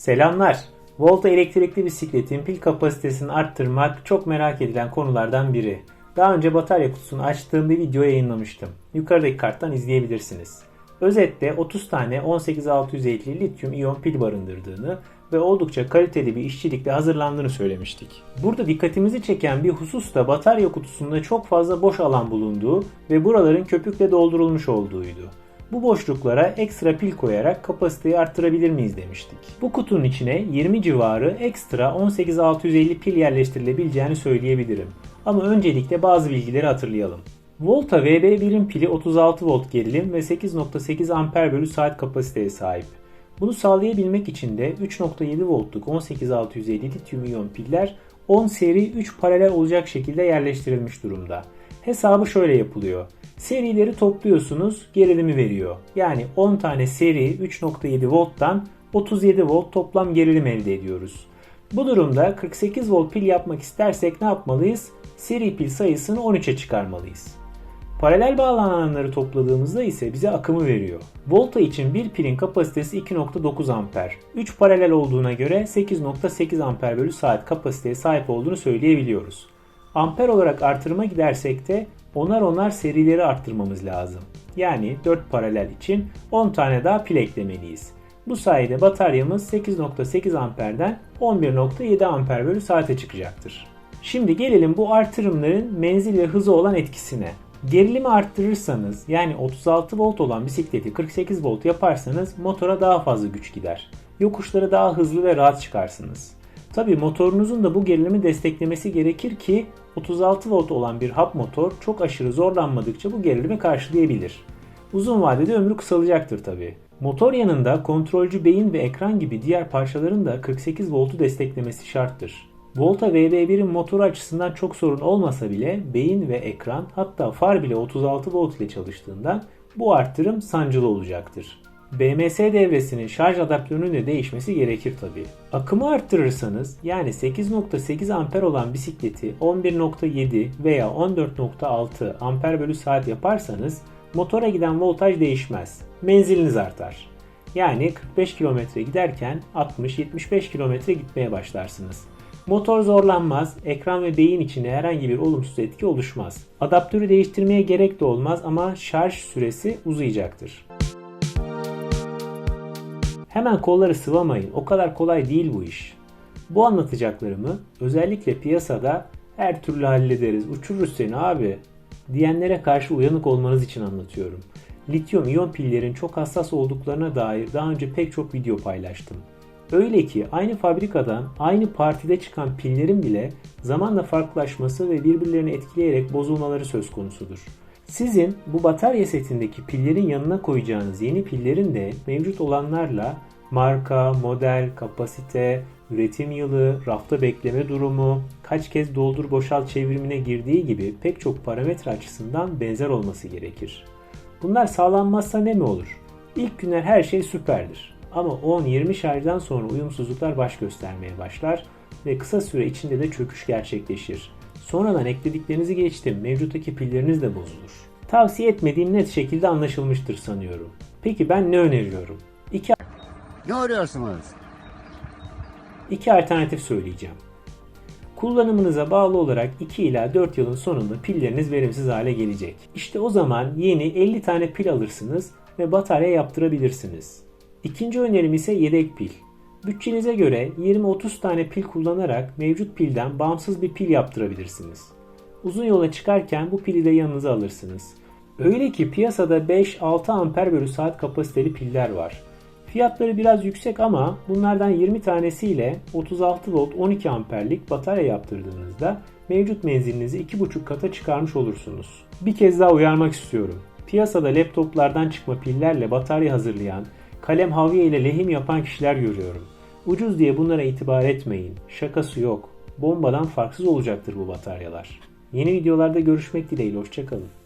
Selamlar. Volta elektrikli bisikletin pil kapasitesini arttırmak çok merak edilen konulardan biri. Daha önce batarya kutusunu açtığım bir video yayınlamıştım. Yukarıdaki karttan izleyebilirsiniz. Özetle 30 tane 18650 lityum iyon pil barındırdığını ve oldukça kaliteli bir işçilikle hazırlandığını söylemiştik. Burada dikkatimizi çeken bir husus da batarya kutusunda çok fazla boş alan bulunduğu ve buraların köpükle doldurulmuş olduğuydu. Bu boşluklara ekstra pil koyarak kapasiteyi arttırabilir miyiz demiştik. Bu kutunun içine 20 civarı ekstra 18650 pil yerleştirilebileceğini söyleyebilirim. Ama öncelikle bazı bilgileri hatırlayalım. Volta VB1'in pili 36 volt gerilim ve 8.8 amper bölü saat kapasiteye sahip. Bunu sağlayabilmek için de 3.7 voltluk 18650 lityum iyon piller 10 seri 3 paralel olacak şekilde yerleştirilmiş durumda. Hesabı şöyle yapılıyor. Serileri topluyorsunuz gerilimi veriyor. Yani 10 tane seri 3.7 volttan 37 volt toplam gerilim elde ediyoruz. Bu durumda 48 volt pil yapmak istersek ne yapmalıyız? Seri pil sayısını 13'e çıkarmalıyız. Paralel bağlananları topladığımızda ise bize akımı veriyor. Volta için bir pilin kapasitesi 2.9 amper. 3 paralel olduğuna göre 8.8 amper bölü saat kapasiteye sahip olduğunu söyleyebiliyoruz. Amper olarak artırıma gidersek de onar onar serileri arttırmamız lazım. Yani 4 paralel için 10 tane daha pil eklemeliyiz. Bu sayede bataryamız 8.8 amperden 11.7 amper bölü saate çıkacaktır. Şimdi gelelim bu artırımların menzil ve hızı olan etkisine. Gerilimi arttırırsanız yani 36 volt olan bisikleti 48 volt yaparsanız motora daha fazla güç gider. Yokuşları daha hızlı ve rahat çıkarsınız. Tabi motorunuzun da bu gerilimi desteklemesi gerekir ki 36 volt olan bir hap motor çok aşırı zorlanmadıkça bu gerilimi karşılayabilir. Uzun vadede ömrü kısalacaktır tabi. Motor yanında kontrolcü beyin ve ekran gibi diğer parçaların da 48 voltu desteklemesi şarttır. Volta VB1'in motoru açısından çok sorun olmasa bile beyin ve ekran hatta far bile 36 volt ile çalıştığından bu arttırım sancılı olacaktır. BMS devresinin şarj adaptörünün de değişmesi gerekir tabi. Akımı arttırırsanız yani 8.8 amper olan bisikleti 11.7 veya 14.6 amper bölü saat yaparsanız motora giden voltaj değişmez. Menziliniz artar. Yani 45 km giderken 60-75 km gitmeye başlarsınız. Motor zorlanmaz, ekran ve beyin içinde herhangi bir olumsuz etki oluşmaz. Adaptörü değiştirmeye gerek de olmaz ama şarj süresi uzayacaktır. Hemen kolları sıvamayın. O kadar kolay değil bu iş. Bu anlatacaklarımı özellikle piyasada her türlü hallederiz, uçururuz seni abi diyenlere karşı uyanık olmanız için anlatıyorum. Lityum iyon pillerin çok hassas olduklarına dair daha önce pek çok video paylaştım. Öyle ki aynı fabrikadan aynı partide çıkan pillerin bile zamanla farklılaşması ve birbirlerini etkileyerek bozulmaları söz konusudur. Sizin bu batarya setindeki pillerin yanına koyacağınız yeni pillerin de mevcut olanlarla marka, model, kapasite, üretim yılı, rafta bekleme durumu, kaç kez doldur boşalt çevrimine girdiği gibi pek çok parametre açısından benzer olması gerekir. Bunlar sağlanmazsa ne mi olur? İlk günler her şey süperdir. Ama 10-20 şarjdan sonra uyumsuzluklar baş göstermeye başlar ve kısa süre içinde de çöküş gerçekleşir. Sonradan eklediklerinizi geçtim mevcuttaki pilleriniz de bozulur. Tavsiye etmediğim net şekilde anlaşılmıştır sanıyorum. Peki ben ne öneriyorum? İki, Ne arıyorsunuz? iki alternatif söyleyeceğim. Kullanımınıza bağlı olarak 2 ila 4 yılın sonunda pilleriniz verimsiz hale gelecek. İşte o zaman yeni 50 tane pil alırsınız ve batarya yaptırabilirsiniz. İkinci önerim ise yedek pil. Bütçenize göre 20-30 tane pil kullanarak mevcut pilden bağımsız bir pil yaptırabilirsiniz. Uzun yola çıkarken bu pili de yanınıza alırsınız. Öyle ki piyasada 5-6 amper bölü saat kapasiteli piller var. Fiyatları biraz yüksek ama bunlardan 20 tanesiyle 36 volt 12 amperlik batarya yaptırdığınızda mevcut menzilinizi 2,5 kata çıkarmış olursunuz. Bir kez daha uyarmak istiyorum. Piyasada laptoplardan çıkma pillerle batarya hazırlayan, kalem havya ile lehim yapan kişiler görüyorum. Ucuz diye bunlara itibar etmeyin. Şakası yok. Bombadan farksız olacaktır bu bataryalar. Yeni videolarda görüşmek dileğiyle. Hoşçakalın.